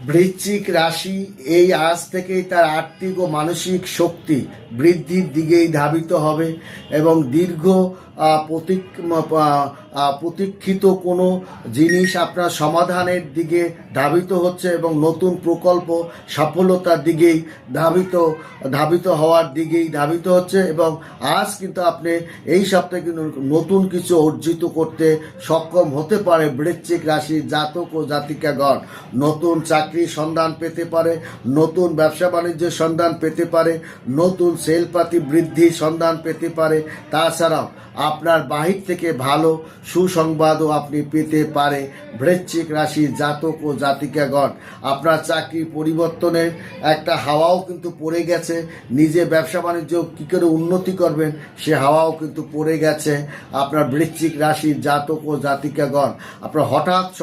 বৃশ্চিক রাশি এই আজ থেকেই তার আর্থিক ও মানসিক শক্তি বৃদ্ধির দিকেই ধাবিত হবে এবং দীর্ঘ প্রতীক প্রতীক্ষিত কোনো জিনিস আপনার সমাধানের দিকে ধাবিত হচ্ছে এবং নতুন প্রকল্প সফলতার দিকেই ধাবিত ধাবিত হওয়ার দিকেই ধাবিত হচ্ছে এবং আজ কিন্তু আপনি এই সপ্তাহে কিন্তু নতুন কিছু অর্জিত করতে সক্ষম হতে পারে বৃশ্চিক রাশির জাতক ও জাতিকাগণ। নতুন চাকরির সন্ধান পেতে পারে, নতুন ব্যবসা বাণিজ্যের সন্ধান পেতে পারে, নতুন সেলপাতি বৃদ্ধির সন্ধান পেতে পারে। তাছাড়াও আপনার বাহির থেকে ভালো সুসংবাদও আপনি পেতে পারে। বৃশ্চিক রাশি জাতক ও জাতিকাগণ, আপনার চাকরি পরিবর্তনের একটা হাওয়াও কিন্তু পড়ে গেছে। নিজে ব্যবসা বাণিজ্য কী করে উন্নতি করবেন, সে হাওয়াও কিন্তু পড়ে গেছে। আপনার বৃশ্চিক রাশি জাতক ও জাতিকাগণ, আপনার হঠাৎ